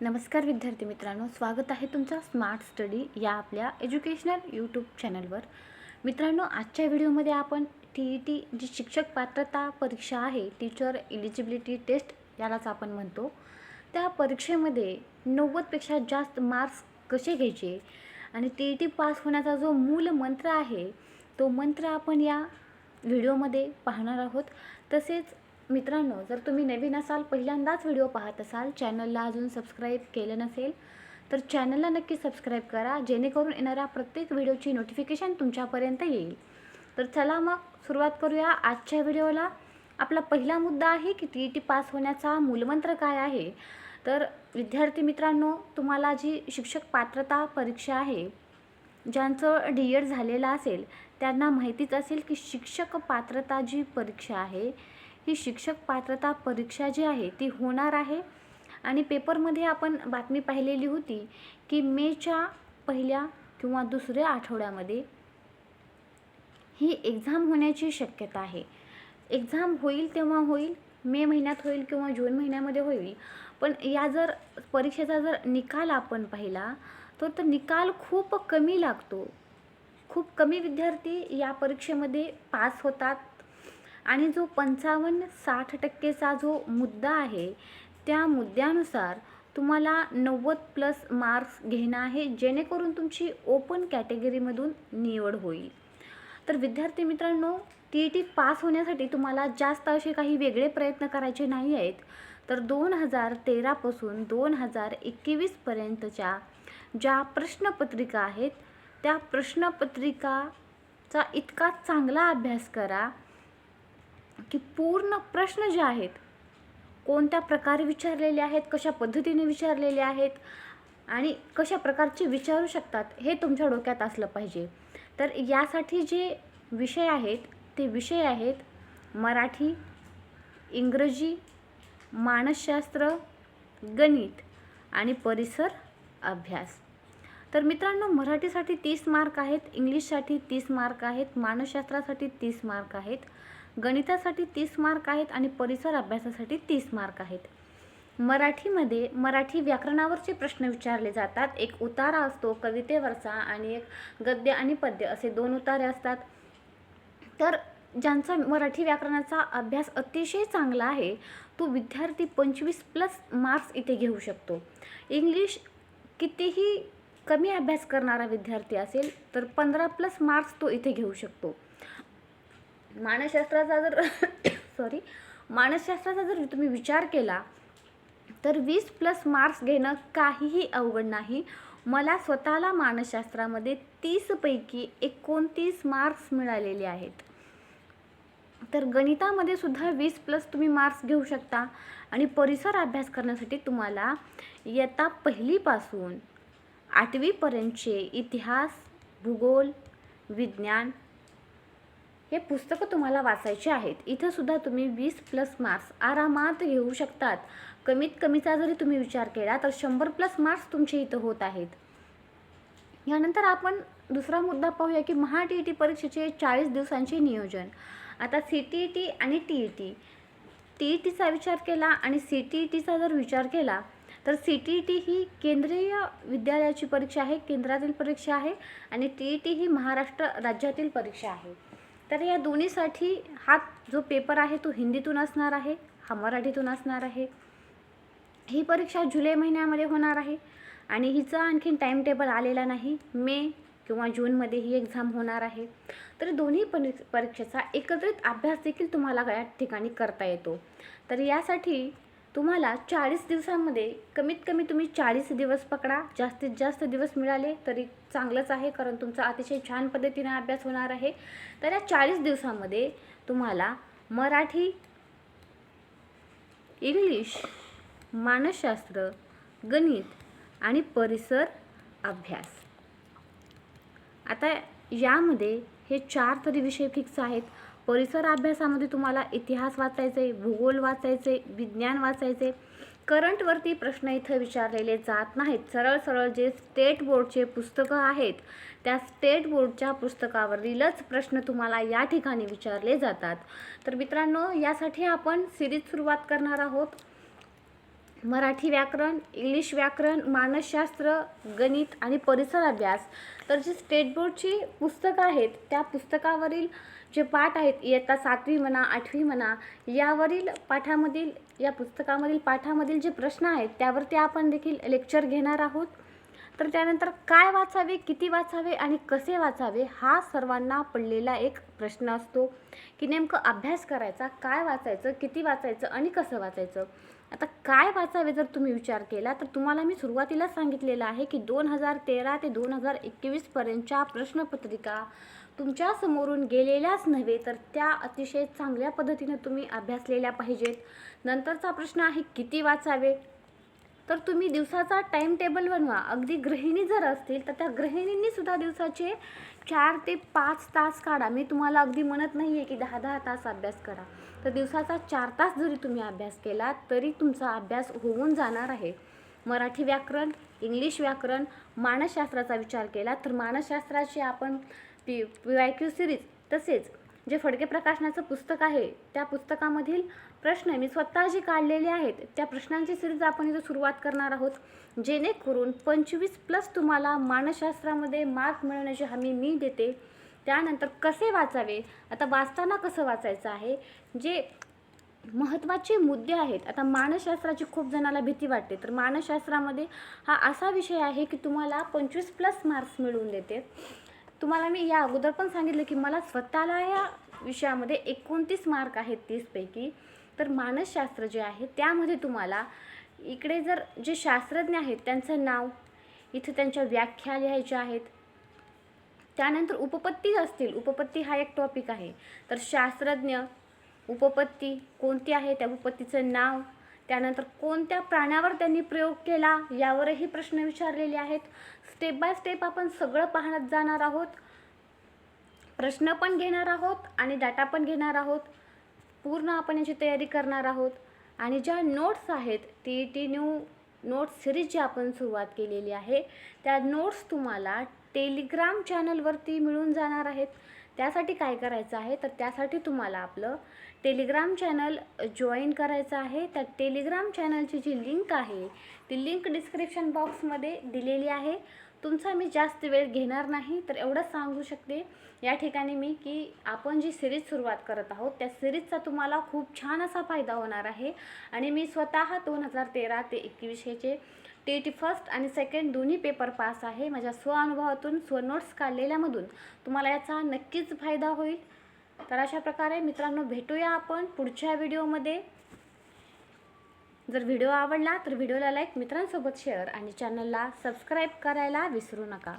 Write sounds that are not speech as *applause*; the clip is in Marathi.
नमस्कार विद्यार्थी मित्रांनो स्वागत आहे तुमचं स्मार्ट स्टडी या आपल्या एज्युकेशनल यूट्यूब चॅनलवर मित्रांनो आजच्या व्हिडिओमध्ये आपण टी ई टी जी शिक्षक पात्रता परीक्षा आहे टीचर इलिजिबिलिटी टेस्ट यालाच आपण म्हणतो. त्या परीक्षेमध्ये नव्वदपेक्षा जास्त मार्क्स कसे घ्यायचे आणि टी ई टी पास होण्याचा जो मूल मंत्र आहे तो मंत्र आपण या व्हिडिओमध्ये पाहणार आहोत. तसेच मित्रांनो जर तुम्ही नवीन असाल पहिल्यांदाच व्हिडिओ पाहत असाल चॅनलला अजून सबस्क्राईब केलं नसेल तर चॅनलला नक्की सबस्क्राईब करा जेणेकरून येणाऱ्या प्रत्येक व्हिडिओची नोटिफिकेशन तुमच्यापर्यंत येईल. तर चला मग सुरुवात करूया आजच्या व्हिडिओला. आपला पहिला मुद्दा आहे की टी ई टी पास होण्याचा मूलमंत्र काय आहे? तर विद्यार्थी मित्रांनो तुम्हाला जी शिक्षक पात्रता परीक्षा आहे ज्यांचं डी एड झालेलं असेल त्यांना माहितीच असेल की शिक्षक पात्रता जी परीक्षा आहे ही शिक्षक पात्रता परीक्षा जी आहे ती होणार आहे. आणि पेपरमध्ये आपण बातमी पाहिलेली होती की मेच्या पहिल्या किंवा दुसऱ्या आठवड्यामध्ये ही एक्झाम होण्याची शक्यता आहे. एक्झाम होईल तेव्हा होईल मे महिन्यात होईल किंवा जून महिन्यामध्ये होईल. पण या जर परीक्षेचा जर निकाल आपण पाहिला तर तो निकाल खूप कमी लागतो. खूप कमी विद्यार्थी या परीक्षेमध्ये पास होतात. आणि जो पंचावन्न साठ टक्केचा जो मुद्दा आहे त्या मुद्द्यानुसार तुम्हाला नव्वद प्लस मार्क्स घेणं आहे जेणेकरून तुमची ओपन कॅटेगरीमधून निवड होईल. तर विद्यार्थी मित्रांनो टी ई टी पास होण्यासाठी तुम्हाला जास्त असे काही वेगळे प्रयत्न करायचे नाही आहेत. तर दोन हजार तेरापासून दोन हजार एकवीसपर्यंतच्या ज्या प्रश्नपत्रिका आहेत त्या प्रश्नपत्रिकाचा इतका चांगला अभ्यास करा की पूर्ण प्रश्न जे आहेत कोणत्या प्रकारे विचारलेले आहेत कशा पद्धतीने विचारलेले आहेत आणि कशा प्रकारचे विचारू शकतात हे तुमच्या डोक्यात असलं पाहिजे. तर यासाठी जे विषय आहेत ते विषय आहेत मराठी इंग्रजी मानसशास्त्र गणित आणि परिसर अभ्यास. तर मित्रांनो मराठीसाठी तीस मार्क आहेत इंग्लिशसाठी तीस मार्क आहेत मानसशास्त्रासाठी तीस मार्क आहेत. गणितासाठी तीस मार्क आहेत आणि परिसर अभ्यासासाठी तीस मार्क आहेत. मराठीमध्ये मराठी व्याकरणावरचे प्रश्न विचारले जातात. एक उतारा असतो कवितेवरचा आणि एक गद्य आणि पद्य असे दोन उतारे असतात. तर ज्यांचा मराठी व्याकरणाचा अभ्यास अतिशय चांगला आहे तो विद्यार्थी पंचवीस प्लस मार्क्स इथे घेऊ शकतो. इंग्लिश कितीही कमी अभ्यास करणारा विद्यार्थी असेल तर पंधरा प्लस मार्क्स तो इथे घेऊ शकतो. मानसशास्त्राचा जर *coughs* सॉरी मानसशास्त्राचा जर तुम्ही विचार केला तर वीस प्लस मार्क्स घेणं काहीही अवघड नाही. मला स्वतःला मानसशास्त्रामध्ये तीसपैकी एकोणतीस मार्क्स मिळालेले आहेत. तर गणितामध्ये सुद्धा वीस प्लस तुम्ही मार्क्स घेऊ शकता. आणि परिसर अभ्यास करण्यासाठी तुम्हाला इयत्ता पहिलीपासून आठवीपर्यंतचे इतिहास भूगोल विज्ञान हे पुस्तकं तुम्हाला वाचायचे आहेत. इथंसुद्धा तुम्ही वीस प्लस मार्क्स आरामात घेऊ शकतात. कमीत कमीचा जरी तुम्ही विचार केला तर शंभर प्लस मार्क्स तुमचे इथं होत आहेत. यानंतर आपण दुसरा मुद्दा पाहूया की महा टी ई टी परीक्षेचे चाळीस दिवसांचे नियोजन. आता सी टी ई टी आणि T E T T E टीचा विचार केला आणि सी टी ई टीचा जर विचार केला तर सी टी ई टी ही केंद्रीय विद्यालयाची परीक्षा आहे केंद्रातील परीक्षा आहे आणि टी ई टी ही महाराष्ट्र राज्यातील परीक्षा आहे. तर या दोन्हीसाठी हा जो पेपर आहे तो हिंदीतून असणार आहे हा मराठीतून असणार आहे. ही परीक्षा जुलै महिन्यामध्ये होणार आहे आणि हिचा आणखीन टाईम टेबल आलेला नाही. मे किंवा जूनमध्ये ही एक्झाम होणार आहे. तर दोन्ही परी परीक्षेचा एकत्रित अभ्यास देखील तुम्हाला या ठिकाणी करता येतो. तर यासाठी तुम्हाला चाळीस दिवसांमध्ये कमीत कमी तुम्ही चाळीस दिवस पकडा. जास्तीत जास्त दिवस मिळाले तरी चांगलंच आहे कारण तुमचा अतिशय छान पद्धतीने अभ्यास होणार आहे. तर या चाळीस दिवसामध्ये तुम्हाला मराठी इंग्लिश मानसशास्त्र गणित आणि परिसर अभ्यास. आता यामध्ये हे चार तरी विषय फिक्स आहेत. परिसर अभ्यासामध्ये तुम्हाला इतिहास वाचायचे भूगोल वाचायचे विज्ञान वाचायचे. करंटवरती प्रश्न इथं विचारलेले जात नाहीत. सरळ सरळ जे स्टेट बोर्डचे पुस्तकं आहेत त्या स्टेट बोर्डच्या पुस्तकावरीलच प्रश्न तुम्हाला या ठिकाणी विचारले जातात. तर मित्रांनो यासाठी आपण सिरीज सुरुवात करणार आहोत. मराठी व्याकरण इंग्लिश व्याकरण मानसशास्त्र गणित आणि परिसर अभ्यास. तर जी स्टेट बोर्डची पुस्तकं आहेत त्या पुस्तकावरील जे पाठ आहेत इयत्ता सातवी म्हणा आठवी म्हणा यावरील पाठामधील या पुस्तकामधील पाठामधील जे प्रश्न आहेत त्यावरती आपण देखील लेक्चर घेणार आहोत. तर त्यानंतर काय वाचावे किती वाचावे आणि कसे वाचावे हा सर्वांना पडलेला एक प्रश्न असतो. की नेमकं अभ्यास करायचा काय वाचायचं किती वाचायचं आणि कसं वाचायचं? आता काय वाचावे जर तुम्ही विचार केला तर तुम्हाला मी सुरुवातीला सांगितलेलं आहे की दोन हजार तेरा ते दोन हजार एकवीसपर्यंतच्या प्रश्नपत्रिका तुमच्या समोरून गेलेल्याच नव्हे तर त्या अतिशय चांगल्या पद्धतीने तुम्ही अभ्यासलेल्या पाहिजेत. नंतरचा प्रश्न आहे किती वाचावे? तर तुम्ही दिवसाचा टाईम टेबल बनवा. अगदी गृहिणी जर असतील तर त्या गृहिणींनीसुद्धा दिवसाचे चार ते पाच तास काढा. मी तुम्हाला अगदी म्हणत नाही आहे की दहा दहा तास अभ्यास करा. तर दिवसाचा चार तास जरी तुम्ही अभ्यास केला तरी तुमचा अभ्यास होऊन जाणार आहे. मराठी व्याकरण इंग्लिश व्याकरण मानसशास्त्राचा विचार केला तर मानसशास्त्राची आपण P P Y Q series तसेच जे फडके प्रकाशनाचं पुस्तक आहे त्या पुस्तकामधील प्रश्न मी स्वतः जे काढलेले आहेत. त्या प्रश्नांची सिरीज आपण इथं सुरुवात करणार आहोत. जेणेकरून पंचवीस प्लस तुम्हाला मानसशास्त्रामध्ये मार्क मिळवण्याची हमी मी देते. त्यानंतर कसे वाचावे? आता वाचताना कसं वाचायचं आहे? जे महत्त्वाचे मुद्दे आहेत. आता मानसशास्त्राची खूप जणाला भीती वाटते. तर मानसशास्त्रामध्ये हा असा विषय आहे की तुम्हाला पंचवीस प्लस मार्क्स मिळवून देते. तुम्हाला मी या अगोदर पण सांगितलं की मला स्वतःला या विषयामध्ये एकोणतीस मार्क आहेत तीसपैकी. तर मानसशास्त्र जे आहे त्यामध्ये तुम्हाला इकडे जर जे शास्त्रज्ञ आहेत त्यांचं नाव इथं त्यांच्या व्याख्या लिहायच्या आहेत त्यानंतर उपपत्ती असतील. उपपत्ती हा एक टॉपिक आहे. तर शास्त्रज्ञ उपपत्ती कोणती आहे त्या उपपत्तीचं नाव त्यानंतर कोणत्या प्राण्यावर त्यांनी प्रयोग केला यावरही प्रश्न विचारलेले आहेत. स्टेप बाय स्टेप आपण सगळं पाहण्यात जाणार आहोत. प्रश्न पण घेणार आहोत आणि डाटा पण घेणार आहोत. पूर्ण आपण याची तयारी करणार आहोत. आणि ज्या नोट्स आहेत T T new notes series जी आपण सुरुवात केलेली आहे त्या नोट्स तुम्हाला टेलिग्राम चॅनलवरती मिळून जाणार आहेत. त्यासाठी काय करायचं आहे? तर त्यासाठी तुम्हाला आपलं टेलिग्राम चॅनल जॉईन करायचं आहे. त्या टेलिग्राम चॅनलची जी लिंक आहे ती लिंक डिस्क्रिप्शन बॉक्समध्ये दिलेली आहे. तुमचा मी जास्त वेळ घेणार नाही तर एवढंच सांगू शकते. या ठिकाणी मी की आपण जी सिरीज सुरुवात करत आहोत त्या सिरीजचा तुम्हाला खूप छान असा फायदा होणार आहे. आणि मी स्वतः दोन हजार तेरा ते एकवीस ह्याचे टी टी फर्स्ट आणि सेकंड दोन्ही पेपर पास आहे. माझ्या स्वअनुभवातून स्वनोट्स काढलेल्यामधून तुम्हाला याचा नक्कीच फायदा होईल. तर अशा प्रकारे मित्रांनो भेटूया आपण पुढच्या व्हिडिओमध्ये जर व्हिडिओ आवडला तर व्हिडिओला लाईक मित्रांसोबत शेअर आणि चॅनलला सबस्क्राईब करायला विसरू नका.